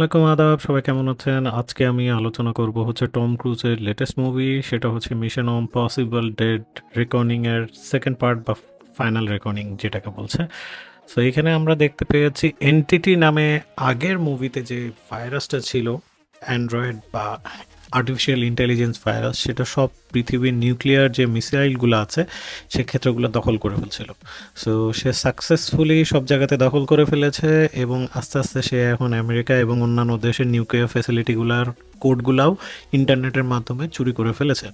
ওয়ালাইকুম আদাব, সবাই কেমন আছেন? আজকে আমি আলোচনা করব হচ্ছে টম ক্রুজের লেটেস্ট মুভি সেটা হচ্ছে মিশন অম পসিবল ডেড রেকর্ডিং এর সেকেন্ড পার্ট বা ফাইনাল রেকর্ডিং যেটাকে বলছে। সো এখানে আমরা দেখতে পেয়েছি এনটিটি নামে আগের মুভিতে যে ভাইরাসটা ছিল অ্যান্ড্রয়েড বা আর্টিফিশিয়াল ইন্টেলিজেন্স ভাইরাস সেটা সব পৃথিবীর নিউক্লিয়ার যে মিসাইলগুলো আছে, সে ক্ষেত্রগুলো দখল করে ফেলছিল। সো সে সাকসেসফুলি সব জায়গাতে দখল করে ফেলেছে এবং আস্তে আস্তে সে এখন আমেরিকা এবং অন্যান্য দেশের নিউক্লিয়ার ফ্যাসিলিটিগুলার কোডগুলাও ইন্টারনেটের মাধ্যমে চুরি করে ফেলেছে।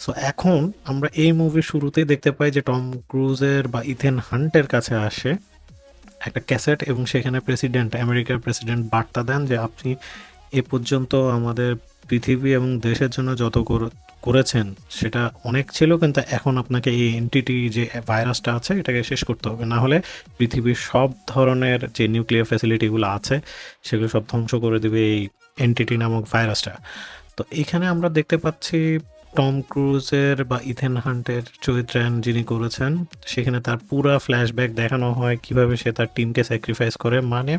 সো এখন আমরা এই মুভির শুরুতেই দেখতে পাই যে টম ক্রুজের বা ইথেন হান্টের কাছে আসে একটা ক্যাসেট এবং সেখানে প্রেসিডেন্ট আমেরিকার প্রেসিডেন্ট বার্তা দেন যে আপনি এ পর্যন্ত আমাদের পৃথিবী এবং দেশের জন্য যত কর- করেছেন, সেটা অনেক ছিল, কিন্তু এখন আপনাকে এই এনটিটি যে ভাইরাসটা আছে, এটাকে শেষ করতে হবে। না হলে পৃথিবীর সব ধরনের যে নিউক্লিয়ার ফ্যাসিলিটিগুলো আছে, সেগুলো সব ধ্বংস করে দেবে এই এনটিটি নামক ভাইরাসটা তো এখানে আমরা দেখতে পাচ্ছি টম ক্রুজের বা ইথেন হান্টের চরিত্রায়ন যিনি করেছেন, সেখানে তার পুরা ফ্ল্যাশব্যাক দেখানো হয়, কীভাবে সে তার টিমকে স্যাক্রিফাইস করে। মানে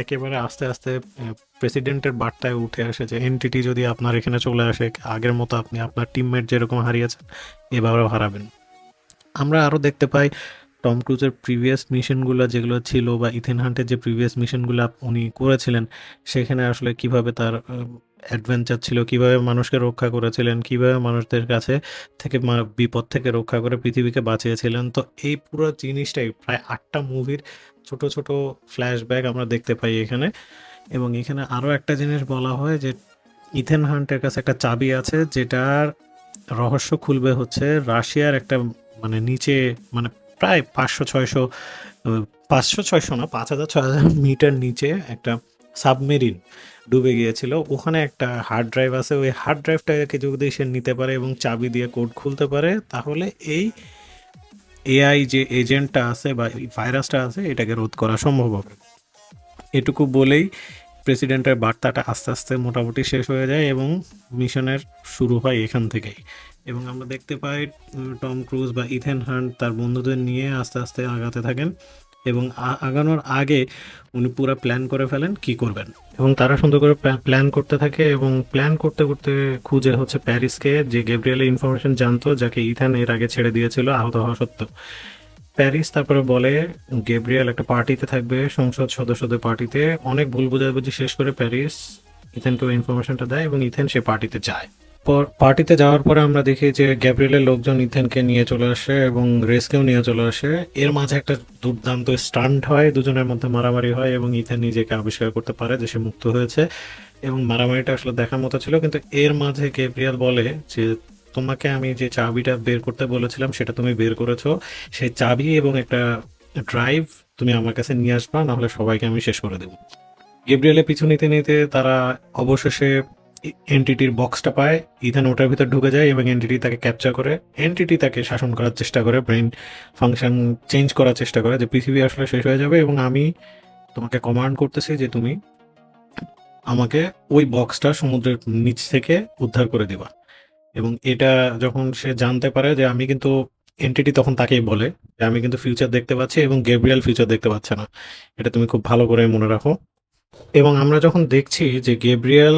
একেবারে আস্তে আস্তে প্রেসিডেন্টের বার্তায় উঠে যে এনটিটি যদি আপনার এখানে চলে আসে, আগের মতো আপনি আপনার টিমমেট যেরকম হারিয়েছেন এভাবেও হারাবেন। আমরা আরও দেখতে পাই টম ক্রুজের প্রিভিয়াস মিশনগুলো যেগুলো ছিল বা ইথেন হান্টের যে প্রিভিয়াস মিশনগুলো উনি করেছিলেন, সেখানে আসলে কীভাবে তার অ্যাডভেঞ্চার ছিল, কীভাবে মানুষকে রক্ষা করেছিলেন, কীভাবে মানুষদের কাছে থেকে বিপদ থেকে রক্ষা করে পৃথিবীকে বাঁচিয়েছিলেন। তো এই পুরো জিনিসটাই প্রায় আটটা মুভির ছোট ছোট ফ্ল্যাশব্যাক আমরা দেখতে পাই এখানে। এবং এখানে আরও একটা জিনিস বলা হয় যে, ইথেন হান্টের কাছে একটা চাবি আছে যেটার রহস্য খুলবে হচ্ছে রাশিয়ার একটা মানে নিচে মানে প্রায় পাঁচশো, ছয়শো পাঁচশো, ছয়শো না, পাঁচ হাজার, ছয় হাজার মিটার নিচে একটা সাবমেরিন ডুবে গিয়েছিল। ওখানে একটা হার্ড ড্রাইভ আছে, ওই হার্ড ড্রাইভটাকে যদি সে নিতে পারে এবং চাবি দিয়ে কোড খুলতে পারে। তাহলে এই এআই যে এজেন্টটা আছে বা ভাইরাসটা আছে, এটাকে রোধ করা সম্ভব হবে। এটুকু বলেই প্রেসিডেন্টের বার্তাটা আস্তে আস্তে মোটামুটি শেষ হয়ে যায় এবং মিশনের শুরু হয় এখান থেকেই। এবং আমরা দেখতে পাই টম ক্রুজ বা ইথেন হান্ট তার বন্ধুদের নিয়ে আস্তে আস্তে আগাতে থাকেন এবং আগানোর আগে উনি পুরো প্ল্যান করে ফেলেন কি করবেন। এবং তারা সুন্দর করে প্ল্যান করতে থাকে এবং প্ল্যান করতে করতে খুঁজে হচ্ছে প্যারিসকে, যে গেব্রিয়েলের ইনফরমেশন জানতো, যাকে ইথান এর আগে ছেড়ে দিয়েছিল, আহত হওয়া সত্ত্বেও। প্যারিস তারপরে বলে, গেব্রিয়েল একটা পার্টিতে থাকবে, সংসদ সদস্যদের পার্টিতে। অনেক ভুল বোঝাবুঝি শেষ করে প্যারিস ইথেনকে ইনফরমেশনটা দেয় এবং ইথেন সে পার্টিতে যায়। পর পার্টিতে যাওয়ার পরে আমরা দেখি যে গ্যাব্রিয়েলের লোকজন ইথেনকে নিয়ে চলে আসে এবং রেসকেও নিয়ে চলে আসে। এর মাঝে একটা দুর্দান্ত স্টান্ট হয়, দুজনের মধ্যে মারামারি হয় এবং ইথেন নিজেকে আবিষ্কার করতে পারে যে সে মুক্ত হয়েছে। এবং মারামারিটা আসলে দেখার মতো ছিল, কিন্তু এর মাঝে গ্যাব্রিয়েল বলে যে, তোমাকে আমি যে চাবিটা বের করতে বলেছিলাম, সেটা তুমি বের করেছ। সেই চাবি এবং একটা ড্রাইভ তুমি আমার কাছে নিয়ে আসবা, নাহলে সবাইকে আমি শেষ করে দেবো। গেব্রিয়েলের পিছু নিতে নিতে তারা অবশেষে এনটিটির বক্সটা পায় ইথান ওটার ভিতর ঢুকে যায় এবং এনটিটি তাকে ক্যাপচার করে এনটিটি তাকে শাসন করার চেষ্টা করে ব্রেন ফাংশন চেঞ্জ করার চেষ্টা করে, যে পৃথিবী আসলে শেষ হয়ে যাবে এবং আমি তোমাকে কমান্ড করতেছি যে তুমি আমাকে ওই বক্সটা সমুদ্রের নিচ থেকে উদ্ধার করে দিবা। এবং এটা যখন সে জানতে পারে যে আমি কিন্তু এনটিটি তখন তাকেই বলে যে আমি কিন্তু ফিউচার দেখতে পাচ্ছি এবং গেব্রিয়াল ফিউচার দেখতে পাচ্ছে না। এটা তুমি খুব ভালো করে মনে রাখো। এবং আমরা যখন দেখছি যে গেব্রিয়াল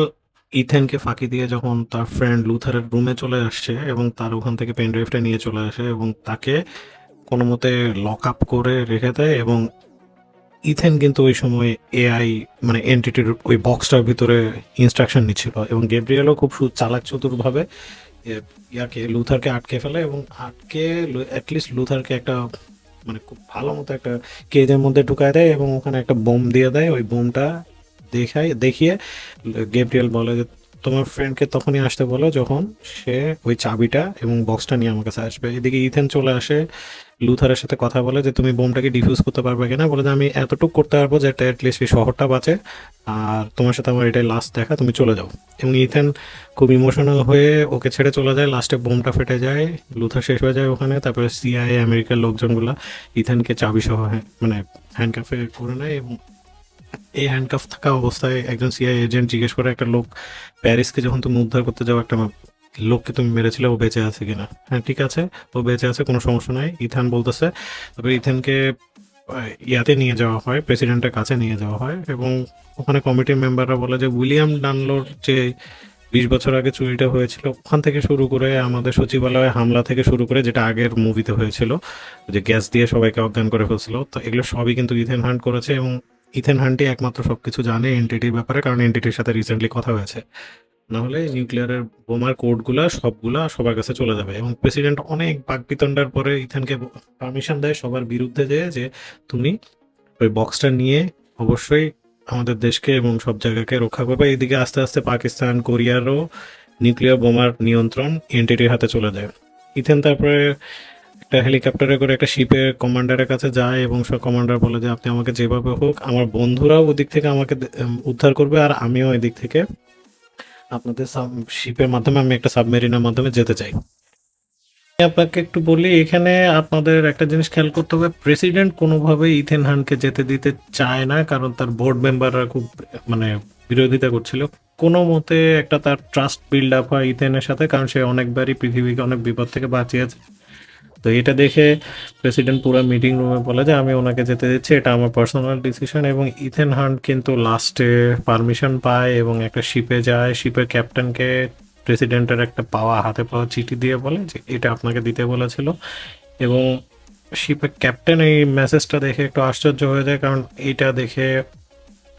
ইথেনকে ফাঁকি দিয়ে যখন তার ফ্রেন্ড লুথারের রুমে চলে আসছে এবং তার ওখান থেকে পেন ড্রাইভটা নিয়ে চলে আসে এবং তাকে কোনো মতে লক আপ করে রেখে দেয় এবং ইথেন কিন্তু ওই সময় এআই মানে এনটিটির ওই বক্সটার ভিতরে ইনস্ট্রাকশন নিচ্ছিল এবং গেব্রিয়েলও খুব চালাক চতুরভাবে ইয়াকে, লুথারকে আটকে ফেলে এবং আটকে অ্যাটলিস্ট লুথারকে একটা মানে খুব ভালো মতো একটা কেজের মধ্যে ঢুকায় দেয় এবং ওখানে একটা বোম দিয়ে দেয়। ওই বোমটা দেখায় দেখিয়ে গেব্রিয়েল বলে যে, তোমার ফ্রেন্ডকে তখনই আসতে বলো যখন সে ওই চাবিটা এবং বক্সটা নিয়ে আমার কাছে আসবে। এদিকে ইথেন চলে আসে, লুথারের সাথে কথা বলে যে, তুমি বোমটাকে ডিফিউজ করতে পারবে কিনা? বলে যে, আমি এতটুকু করতে পারব যে একটা অ্যাটলিস্ট এই শহরটা বাঁচে। আর তোমার সাথে আমার এটাই লাস্ট দেখা, তুমি চলে যাও। এবং ইথেন খুব ইমোশনাল হয়ে ওকে ছেড়ে চলে যায়। লাস্টে বোমটা ফেটে যায়, লুথার শেষ হয়ে যায় ওখানে। তারপরে সিআইএ আমেরিকার লোকজনগুলো ইথেনকে চাবি সহ হ্যাঁ- মানে হ্যান্ডকাফে করে নেয় এবং এই হ্যান্ডকাফ থাকা অবস্থায় একজন সিআই এজেন্ট জিজ্ঞেস করে, একটা লোক প্যারিসকে যখন তুমি উদ্ধার করতে যাও, একটা লোককে তুমি মেরেছিলে, ও বেঁচে আছে কিনা? হ্যাঁ ঠিক আছে, ও বেঁচে আছে, কোনো সমস্যা নাই। ইথান বলতেছে, তবে ইথানকে ইয়াতে নিয়ে যাওয়া হয়, প্রেসিডেন্টের কাছে নিয়ে যাওয়া হয় এবং ওখানে কমিটির মেম্বাররা বলে যে, উইলিয়াম ডানলোর যে বিশ বছর আগে চুরিটা হয়েছিল, ওখান থেকে শুরু করে আমাদের সচিবালয়ে হামলা থেকে শুরু করে যেটা আগের মুভিতে হয়েছিল, যে গ্যাস দিয়ে সবাইকে অজ্ঞান করে ফেলছিল, তো এগুলো সবই কিন্তু ইথেন হান্ট করেছে এবং ইথেন হান্টি একমাত্র সবকিছু জানে এনটিটির ব্যাপারে, কারণ এনটিটির সাথে রিসেন্টলি কথা হয়েছে। নাহলে নিউক্লিয়ারের বোমার কোডগুলা সবগুলা সবার কাছে চলে যাবে। এবং প্রেসিডেন্ট অনেক বাকবিতণ্ডার পরে ইথানকে পারমিশন দেয় সবার বিরুদ্ধে যে যে তুমি ওই বক্সটা নিয়ে অবশ্যই আমাদের দেশকে এবং সব জায়গাকে রক্ষা করবে। এদিকে আস্তে আস্তে পাকিস্তান, কোরিয়ারও নিউক্লিয়ার বোমার নিয়ন্ত্রণ এনটিটির হাতে চলে যায়। ইথেন তারপরে একটা হেলিকপ্টারে করে একটা শিপের কমান্ডারের কাছে যায় এবং সব কমান্ডার বলে যে, আপনি আমাকে যেভাবে হোক, আমার বন্ধুরাও ওদিক থেকে আমাকে উদ্ধার করবে আর আমিও এদিক থেকে আপনাদের শিপের মাধ্যমে আমি একটা সাবমেরিনের মাধ্যমে যেতে চাই। আপনাকে একটু বলি, এখানে আপনাদের একটা জিনিস খেয়াল করতে হবে প্রেসিডেন্ট কোনোভাবে ইথেন হানকে যেতে দিতে চায় না, কারণ তার বোর্ড মেম্বাররা খুব মানে বিরোধিতা করছিল। কোনো মতে একটা তার ট্রাস্ট বিল্ড আপ হয় ইথেনের সাথে, কারণ সে অনেকবারই পৃথিবীকে অনেক বিপদ থেকে বাঁচিয়েছে। তো এটা দেখে প্রেসিডেন্ট পুরো মিটিং রুমে বলে যে, আমি ওনাকে যেতে দিচ্ছি। এটা আমার পার্সোনাল ডিসিশন এবং ইথেন হান্ট কিন্তু লাস্টে পারমিশন পায় এবং একটা শিপে যায়। শিপের ক্যাপ্টেনকে প্রেসিডেন্টের একটা পাওয়া, হাতে পাওয়া চিঠি দিয়ে বলে যে, এটা আপনাকে দিতে বলেছিল। এবং শিপের ক্যাপ্টেন এই মেসেজটা দেখে একটু আশ্চর্য হয়ে যায়, কারণ এইটা দেখে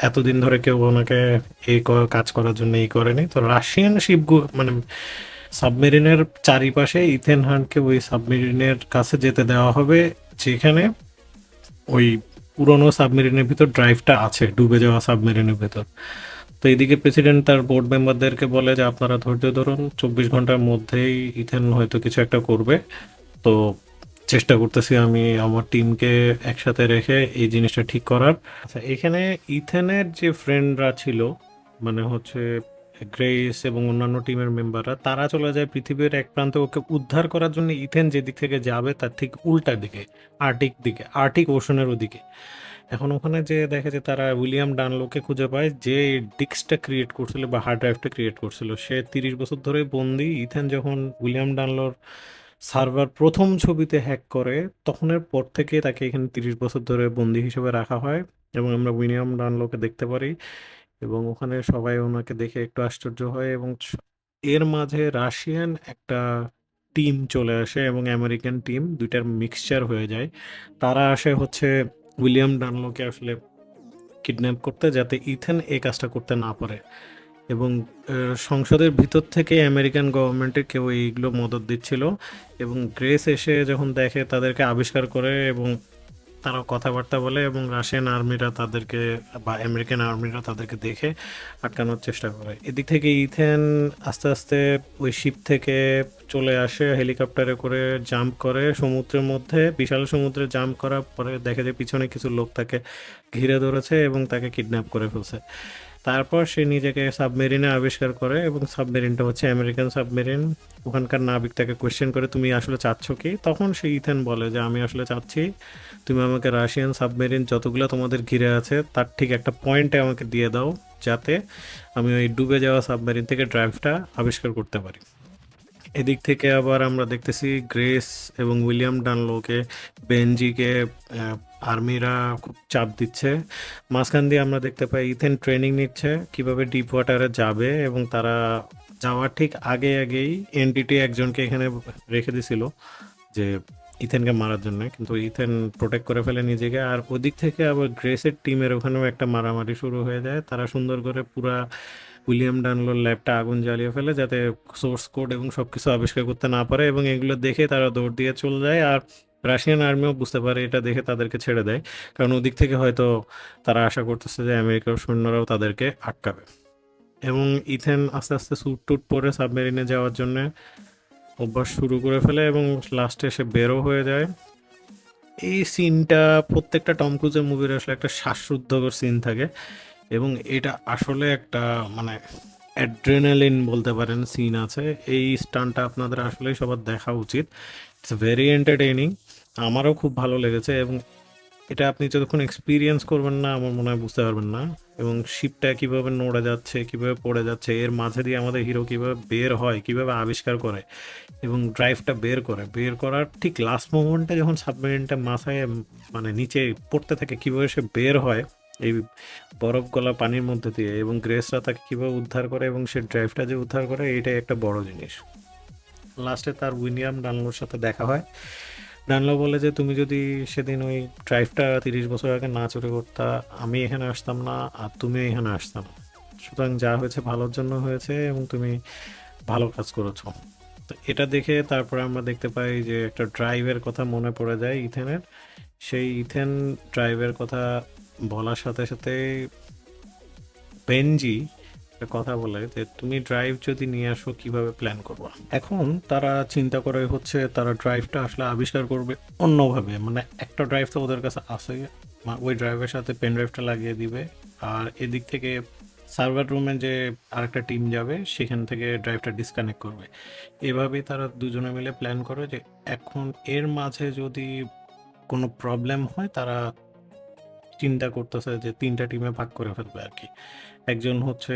এতদিন ধরে কেউ ওনাকে এই কাজ করার জন্য এই করেনি। তো রাশিয়ান শিপ মানে সাবমেরিনের চারিপাশে ইথেন হান্টকে ওই সাবমেরিনের কাছে যেতে দেওয়া হবে, যেখানে ওই পুরনো সাবমেরিনের ভিতর ড্রাইভটা আছে, ডুবে যাওয়া সাবমেরিনের ভিতর। তো এইদিকে প্রেসিডেন্ট তার বোর্ড মেম্বারদেরকে বলে যে, আপনারা ধৈর্য ধরুন, চব্বিশ ঘণ্টার মধ্যেই ইথেন হয়তো কিছু একটা করবে। তো চেষ্টা করতেছি আমি আমার টিমকে একসাথে রেখে এই জিনিসটা ঠিক করার। আচ্ছা এখানে ইথেনের যে ফ্রেন্ডরা ছিল মানে হচ্ছে গ্রেস এবং অন্যান্য টিমের মেম্বাররা তারা চলে যায় পৃথিবীর এক প্রান্তে ওকে উদ্ধার করার জন্য ইথেন যেদিক থেকে যাবে তার ঠিক উল্টার দিকে, আর্টিক দিকে, আর্টিক ওশনের ওদিকে। এখন ওখানে যে দেখে যে তারা উইলিয়াম ডানলোকে খুঁজে পায়, যে ডিস্কটা ক্রিয়েট করছিল বা হার্ড ড্রাইভটা ক্রিয়েট করছিল। সে তিরিশ বছর ধরে বন্দি। ইথেন যখন উইলিয়াম ডানলোর সার্ভার প্রথম ছবিতে হ্যাক করে, তখনের পর থেকে তাকে এখানে তিরিশ বছর ধরে বন্দি হিসেবে রাখা হয় এবং আমরা উইলিয়াম ডানলোকে দেখতে পারি। এবং ওখানে সবাই ওনাকে দেখে একটু আশ্চর্য হয় এবং এর মাঝে রাশিয়ান একটা টিম চলে আসে এবং আমেরিকান টিম দুইটার মিক্সচার হয়ে যায়। তারা আসে হচ্ছে উইলিয়াম ডানলোকে আসলে কিডন্যাপ করতে যাতে ইথেন এই কাজটা করতে না পারে। এবং সংসদের ভিতর থেকে আমেরিকান গভর্নমেন্টের কেউ এইগুলো মদত দিচ্ছিল এবং গ্রেস এসে যখন দেখে তাদেরকে আবিষ্কার করে এবং তারা কথাবার্তা বলে এবং রাশিয়ান আর্মিরা তাদেরকে বা আমেরিকান আর্মিরা তাদেরকে দেখে আটকানোর চেষ্টা করে। এদিক থেকে ইথেন আস্তে আস্তে ওই শিপ থেকে চলে আসে, হেলিকপ্টারে করে জাম্প করে। সমুদ্রের মধ্যে, বিশাল সমুদ্রে জাম্প করার পরে দেখে যে পিছনে কিছু লোক তাকে ঘিরে ধরেছে এবং তাকে কিডন্যাপ করে ফেলছে। তারপর সে নিজেকে সাবমেরিনে আবিষ্কার করে এবং সাবমেরিনটা হচ্ছে আমেরিকান সাবমেরিন। ওখানকার নাবিক তাকে কোয়েশ্চেন করে, তুমি আসলে চাচ্ছ কি? তখন সে ইথেন বলে যে, আমি আসলে চাচ্ছি, তুমি আমাকে রাশিয়ান সাবমেরিন যতগুলো তোমাদের ঘিরে আছে, তার ঠিক একটা পয়েন্টে আমাকে দিয়ে দাও, যাতে আমি ওই ডুবে যাওয়া সাবমেরিন থেকে ড্রাইভটা আবিষ্কার করতে পারি। এদিক থেকে আবার আমরা দেখতেছি গ্রেস এবং উইলিয়াম ডানলোকে, বেনজিকে আর্মিরা খুব চাপ দিচ্ছে। মাঝখান দিয়ে আমরা দেখতে পাই ইথেন ট্রেনিং নিচ্ছে, কীভাবে ডিপ ওয়াটারে যাবে এবং তারা যাওয়ার ঠিক আগে আগেই এনটিটি একজনকে এখানে রেখে দিছিল যে ইথেনকে মারার জন্য। কিন্তু ইথেন প্রোটেক্ট করে ফেলে নিজেকে। আর ওদিক থেকে আবার গ্রেসের টিমের ওখানেও একটা মারামারি শুরু হয়ে যায়। তারা সুন্দর করে পুরা উইলিয়াম ডানলোর ল্যাবটা আগুন জ্বালিয়ে ফেলে যাতে সোর্স কোড এবং সব কিছু আবিষ্কার করতে না পারে এবং এগুলো দেখে তারা দৌড় দিয়ে চলে যায়। আর রাশিয়ান আর্মিও বুঝতে পারে এটা দেখে তাদেরকে ছেড়ে দেয়। কারণ ওদিক থেকে হয়তো তারা আশা করতেছে যে আমেরিকার সৈন্যরাও তাদেরকে আটকাবে। এবং ইথেন আস্তে আস্তে স্যুট টুট পরে সাবমেরিনে যাওয়ার জন্য অভ্যাস শুরু করে ফেলে এবং লাস্টে সে বেরো হয়ে যায়। এই সিনটা প্রত্যেকটা টম ক্রুজের মুভির আসলে একটা শ্বাসরুদ্ধকর সিন থাকে। এবং এটা আসলে একটা মানে অ্যাড্রেনালিন বলতে পারেন সিন আছে। এই স্টানটা আপনাদের আসলেই সবার দেখা উচিত। ইটস ভেরি এন্টারটেইনিং আমারও খুব ভালো লেগেছে এবং এটা আপনি যতক্ষণ এক্সপিরিয়েন্স করবেন না, আমার মনে হয় বুঝতে পারবেন না। এবং শিপটা কীভাবে নড়ে যাচ্ছে, কীভাবে পড়ে যাচ্ছে, এর মাঝে দিয়ে আমাদের হিরো কীভাবে বের হয়, কীভাবে আবিষ্কার করে এবং ড্রাইভটা বের করে। বের করার ঠিক লাস্ট মোমেন্টে যখন সাবমেরিনটা মাথায় মানে নিচে পড়তে থাকে, কীভাবে সে বের হয়, এই বরফ গলা পানির মধ্যে দিয়ে এবং গ্রেসরা তাকে কীভাবে উদ্ধার করে এবং সে ড্রাইভটা যে উদ্ধার করে, এটাই একটা বড় জিনিস। লাস্টে তার উইলিয়াম ডানলোর সাথে দেখা হয়। ডানলো বলে যে, তুমি যদি সেদিন ওই ড্রাইভটা তিরিশ বছর আগে না চুরি করতা, আমি এখানে আসতাম না আর তুমি এখানে আসতাম। সুতরাং যা হয়েছে ভালোর জন্য হয়েছে এবং তুমি ভালো কাজ করেছ। তো এটা দেখে তারপরে আমরা দেখতে পাই যে, একটা ড্রাইভের কথা মনে পড়ে যায় ইথেনের। সেই ইথেন ড্রাইভের কথা বলার সাথে সাথে বেনজি একটা কথা বলে যে তুমি ড্রাইভ যদি নিয়ে আসো, কীভাবে প্ল্যান করব? এখন তারা চিন্তা করে হচ্ছে তারা ড্রাইভটা আসলে আবিষ্কার করবে অন্যভাবে। মানে একটা ড্রাইভ তো ওদের কাছে আছে ওই ড্রাইভের সাথে পেন ড্রাইভটা লাগিয়ে দিবে। আর এদিক থেকে সার্ভার রুমে যে আরেকটা টিম যাবে, সেখান থেকে ড্রাইভটা ডিসকানেক্ট করবে। এভাবেই তারা দুজনে মিলে প্ল্যান করে যে এখন এর মাঝে যদি কোনো প্রবলেম হয়, তারা চিন্তা করতেছে যে তিনটা টিমে ভাগ করে ফেলবে আর কি। একজন হচ্ছে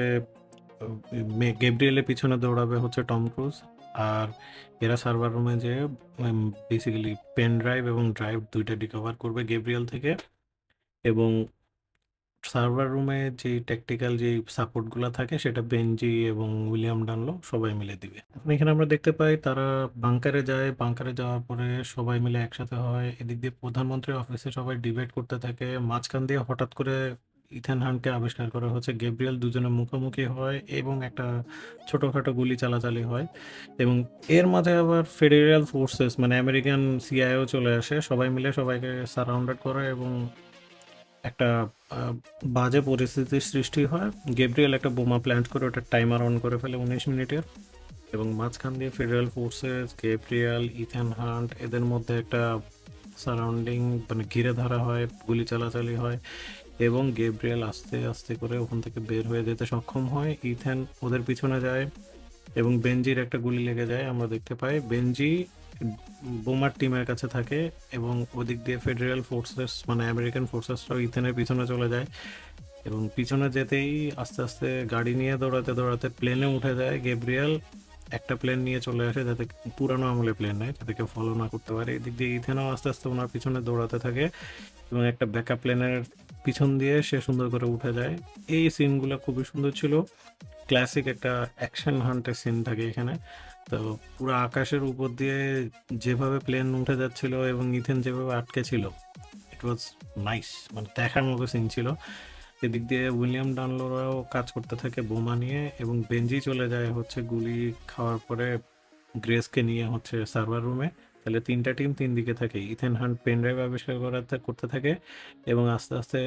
গেব্রিয়েলের পিছনে দৌড়াবে হচ্ছে টম ক্রুজ আর এরা সার্ভার রুমে যে বেসিক্যালি পেন ড্রাইভ এবং ড্রাইভ দুইটা রিকভার করবে গেব্রিয়েল থেকে এবং সার্ভার রুমে যে টেকনিক্যাল যে সাপোর্টগুলো থাকে, সেটা বেনজি এবং উইলিয়াম ডানলো সবাই মিলে দিবে। এখন আমরা দেখতে পাই তারা বাংকারে যায় বাংকারে যাওয়ার পরে সবাই মিলে একসাথে হয়। এদিক দিয়ে প্রধানমন্ত্রীর অফিসে সবাই ডিবেট করতে থাকে। মাঝখান দিয়ে হঠাৎ করে ইথান হানকে আবিষ্কার করা হচ্ছে। গেব্রিয়েল দুজনে মুখোমুখি হয় এবং একটা ছোটোখাটো গুলি চালাচালি হয় এবং এর মাঝে আবার ফেডারেল ফোর্সেস মানে আমেরিকান সিআইও চলে আসে। সবাই মিলে সবাইকে সারাউন্ডেড করে এবং একটা বাজে পরিস্থিতির সৃষ্টি হয়। গেব্রিয়েল একটা বোমা প্ল্যান্ট করে, ওটা টাইমার অন করে ফেলে উনিশ মিনিটের এবং মাঝখান দিয়ে federal forces Gabriel, Ethan Hunt, এদের মধ্যে একটা সারাউন্ডিং মানে ঘিরে ধরা হয়, গুলি চালাচালি হয় এবং গেব্রিয়েল আস্তে আস্তে করে ওখান থেকে বের হয়ে যেতে সক্ষম হয়। ইথেন ওদের পিছনে যায় এবং বেঞ্জির একটা গুলি লেগে যায়, আমরা দেখতে পাই। বেনজি বোমার টিমের কাছে থাকে এবং ওদিক দিয়ে ফেডারেল ফোর্সেস মানে আমেরিকান ফোর্সেসরাও ইথেনের পিছনে চলে যায় এবং পিছনে যেতেই আস্তে আস্তে গাড়ি নিয়ে দৌড়াতে দৌড়াতে প্লেনে উঠে যায়। গেব্রিয়েল একটা প্লেন নিয়ে চলে আসে যাতে পুরানো আমলে প্লেন নেয়, যাতে কেউ ফলো না করতে পারে। এদিক দিয়ে ইথেনও আস্তে আস্তে ওনার পিছনে দৌড়াতে থাকে এবং একটা ব্যাকআপ প্লেনের পিছন দিয়ে সে সুন্দর করে উঠে যায়। এই সিনগুলো খুবই সুন্দর ছিল। ক্লাসিক একটা অ্যাকশন হান্টের সিন থাকে এখানে। তো পুরো আকাশের উপর দিয়ে যেভাবে প্লেন উঠে যাচ্ছিল এবং ইথেন যেভাবে আটকে ছিল ইট ওয়াজ নাইস মানে দেখার মতো সিন ছিল। এদিক দিয়ে উইলিয়াম ডানলোরাও কাজ করতে থাকে বোমা নিয়ে এবং বেঞ্জি চলে যায় হচ্ছে গুলি খাওয়ার পরে গ্রেসকে নিয়ে হচ্ছে সার্ভার রুমে। তাহলে তিনটা টিম তিন দিকে থাকে, ইথেন হান্ট পেন ড্রাইভ আবিষ্কার করাতে, করতে থাকে এবং আস্তে আস্তে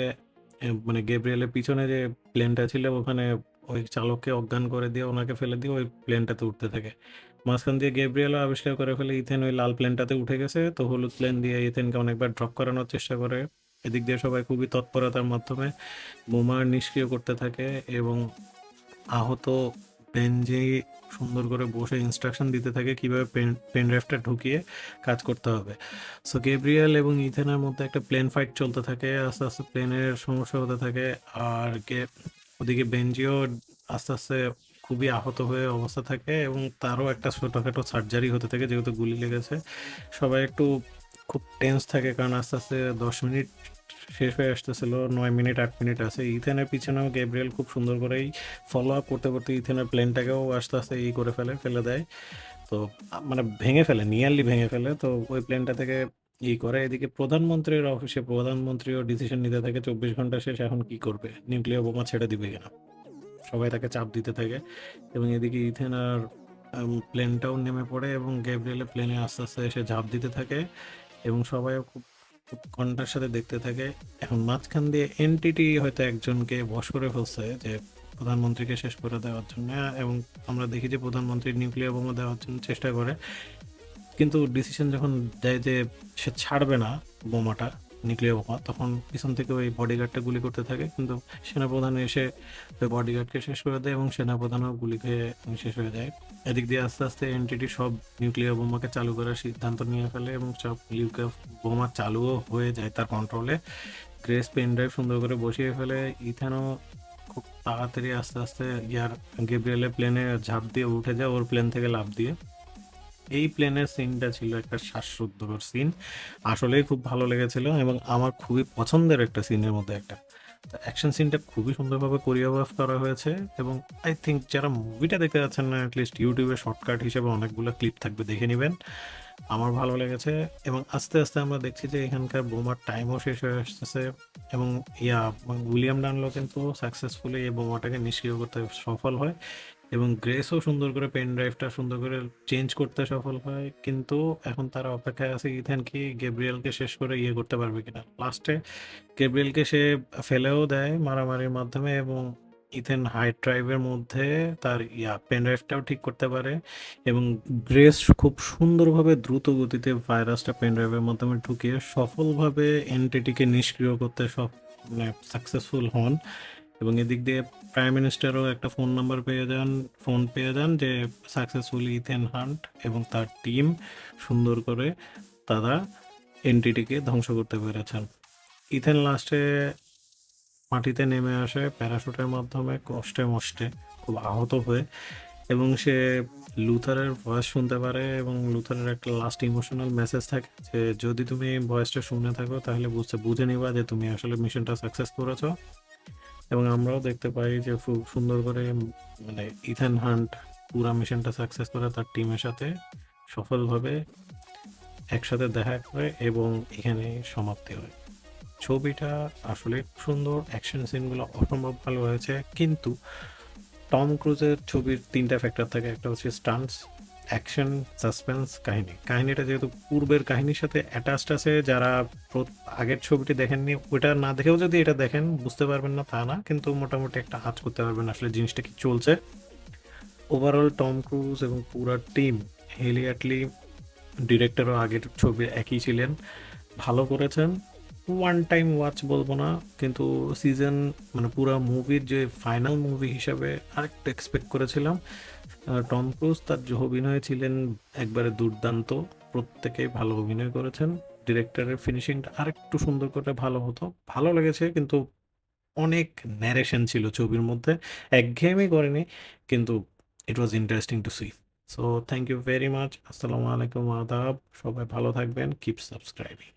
মানে গেব্রিয়েলের পিছনে যে প্লেনটা ছিল ওখানে ওই চালককে অজ্ঞান করে দিয়ে ওনাকে ফেলে দিয়ে ওই প্লেনটাতে উঠতে থাকে। মাঝখান দিয়ে গেব্রিয়েলও আবিষ্কার করে ফেলে ইথেন ওই লাল প্লেনটাতে উঠে গেছে। তো হলুদ প্লেন দিয়ে ইথেনকে অনেকবার ড্রপ করানোর চেষ্টা করে। এদিক দিয়ে সবাই খুবই তৎপরতার মাধ্যমে বোমা নিষ্ক্রিয় করতে থাকে এবং আহত বেনজি সুন্দর করে বসে ইনস্ট্রাকশন দিতে থাকে কীভাবে পেন পেন ড্রাইভটা ঢুকিয়ে কাজ করতে হবে। সো গেব্রিয়েল এবং ইথেনের মধ্যে একটা প্লেন ফাইট চলতে থাকে। আস্তে আস্তে প্লেনের সমস্যা হতে থাকে। আর ওদিকে বেঞ্জিও আস্তে আস্তে খুবই আহত হয়ে অবস্থা থাকে এবং তারও একটা ছোটোখাটো সার্জারি হতে থাকে, যেহেতু গুলি লেগেছে। সবাই একটু খুব টেন্স থাকে কারণ আস্তে আস্তে দশ মিনিট শেষ হয়ে আসতেছিল, নয় মিনিট, আট মিনিট আছে। ইথেনের পিছনেও গ্যাব্রিয়েল খুব সুন্দর করেই ফলো আপ করতে করতে ইথেনের প্লেনটাকেও আস্তে আস্তে ই করে ফেলে ফেলে দেয়। তো মানে ভেঙে ফেলে নিয়ারলি ভেঙে ফেলে। তো ওই প্লেনটা থেকে ই করে। এদিকে প্রধানমন্ত্রীর অফিসে প্রধানমন্ত্রীও ডিসিশন নিতে থাকে, চব্বিশ ঘণ্টা শেষ, এখন কি করবে? নিউক্লিয়ার বোমা ছেড়ে দিবে কিনা? সবাই তাকে চাপ দিতে থাকে। এবং এদিকে ইথেন আর প্লেনটাও নেমে পড়ে এবং গ্যাব্রিয়েলের প্লেনে আস্তে আস্তে এসে ঝাঁপ দিতে থাকে এবং সবাইও খুব কণ্ঠার সাথে দেখতে থাকে। এখন মাঝখান দিয়ে এনটিটি হয়তো একজনকে বশ করে ফেলছে যে প্রধানমন্ত্রীকে শেষ করে দেওয়ার জন্য। এবং আমরা দেখি যে প্রধানমন্ত্রী নিউক্লিয়ার বোমা দেওয়ার জন্য চেষ্টা করে। কিন্তু ডিসিশন যখন দেয় যে সে ছাড়বে না বোমাটা নিউক্লিয়ার বোমা, তখন পিছন থেকে ওই বডিগার্ডটা গুলি করতে থাকে। কিন্তু সেনাপ্রধান এসে ওই বডিগার্ডকে শেষ করে দেয় এবং সেনাপ্রধানও গুলি খেয়ে শেষ হয়ে যায়। এদিক দিয়ে আস্তে আস্তে এনটিটি সব নিউক্লিয়ার বোমাকে চালু করার সিদ্ধান্ত নিয়ে ফেলে এবং সব নিউক্লিয়ার বোমা চালুও হয়ে যায় তার কন্ট্রোলে গ্রেস পেন ড্রাইভ সুন্দর করে বসিয়ে ফেলে। ইথানও খুব তাড়াতাড়ি আস্তে আস্তে ইয়ার গেব্রিয়েলের প্লেনে ঝাঁপ দিয়ে উঠে যায়, ওর প্লেন থেকে লাফ দিয়ে। এই প্লেনের সিনটা ছিল একটা শ্বাসরুদ্ধকর সিন আসলেই খুব ভালো লেগেছিল এবং আমার খুবই পছন্দের একটা সিনের মধ্যে একটা। অ্যাকশন সিনটা খুবই সুন্দরভাবে কোরিওগ্রাফ করা হয়েছে এবং আই থিঙ্ক যারা মুভিটা দেখতে যাচ্ছেন না অ্যাটলিস্ট ইউটিউবে শর্টকাট হিসেবে অনেকগুলো ক্লিপ থাকবে, দেখে নেবেন। আমার ভালো লেগেছে এবং আস্তে আস্তে আমরা দেখছি যে এখানকার বোমার টাইমও শেষ হয়ে আসতেছে এবং ইয়া, উইলিয়াম ডানলো কিন্তু সাকসেসফুলি এই বোমাটাকে নিষ্ক্রিয় করতে সফল হয় এবং গ্রেসও সুন্দর করে পেন ড্রাইভটা সুন্দর করে চেঞ্জ করতে সফল হয়। কিন্তু এখন তারা অপেক্ষায় আছে ইথেন কি গেব্রিয়েলকে শেষ করে ইয়ে করতে পারবে কিনা? লাস্টে গেব্রিয়েলকে সে ফেলেও দেয় মারামারির মাধ্যমে এবং ইথেন হাইট ড্রাইভের মধ্যে তার, ইয়া পেন ড্রাইভটাও ঠিক করতে পারে এবং গ্রেস খুব সুন্দরভাবে দ্রুত গতিতে ভাইরাসটা পেন ড্রাইভের মাধ্যমে ঢুকিয়ে সফলভাবে এনটিটিকে নিষ্ক্রিয় করতে সব মানে সাকসেসফুল হন এবং এদিক দিয়ে প্রাইম মিনিস্টারও একটা ফোন নাম্বার পেয়ে যান ফোন পেয়ে যান যে সাকসেসফুলি ইথেন হান্ট এবং তার টিম সুন্দর করে তারা এনটিটিকে ধ্বংস করতে পেরেছেন। ইথেন লাস্টে মাটিতে নেমে আসে, প্যারাশুটের মাধ্যমে, কষ্টে মষ্টে, খুব আহত হয়ে এবং সে লুথারের ভয়েস শুনতে পারে এবং লুথারের একটা লাস্ট ইমোশনাল মেসেজ থাকে যে, যদি তুমি ভয়েসটা শুনে থাকো, তাহলে বুঝতে, বুঝে নিবা যে তুমি আসলে মিশনটা সাকসেস করেছ। এবং আমরাও দেখতে পাই যে, খুব সুন্দর করে মানে ইথান হান্ট পুরা মিশনটা সাকসেস করে তার টিমের সাথে সফলভাবে একসাথে দেখা করে এবং এখানে সমাপ্তি হয়। ছবিটা আসলে সুন্দর অ্যাকশন সিনগুলো অসম্ভব ভালো হয়েছে। কিন্তু টম ক্রুজের ছবির তিনটা ফ্যাক্টর থাকে, একটা হচ্ছে স্টান্টস অ্যাকশন সাসপেন্স কাহিনী। কাহিনীটা যেহেতু পূর্বের কাহিনীর সাথে অ্যাটাচড আছে, যারা আগের ছবিটি দেখেননি ওটা না দেখেও যদি এটা দেখেন, বুঝতে পারবেন না তা না, কিন্তু মোটামুটি একটা হাত করতে পারবেন আসলে জিনিসটা কি চলছে। ওভারঅল টম ক্রুজ এবং পুরা টিম হেলিয়াটলি ডিরেক্টরও আগের ছবির একই ছিলেন, ভালো করেছেন। ওয়ান টাইম ওয়াচ বলব না, কিন্তু সিজন মানে পুরো মুভির যে ফাইনাল মুভি হিসাবে আরেকটু এক্সপেক্ট করেছিলাম। টম ক্রুজ তার যে অভিনয় ছিলেন একবারে দুর্দান্ত, প্রত্যেকেই ভালো অভিনয় করেছেন। ডিরেক্টরের ফিনিশিংটা আরেকটু সুন্দর করে ভালো হতো। ভালো লেগেছে, কিন্তু অনেক ন্যারেশন ছিল ছবির মধ্যে। একঘেয়েমি করেনি, কিন্তু it was interesting to see so thank you very much আসসালামু আলাইকুম, আদাব। সবাই ভালো থাকবেন। Keep subscribing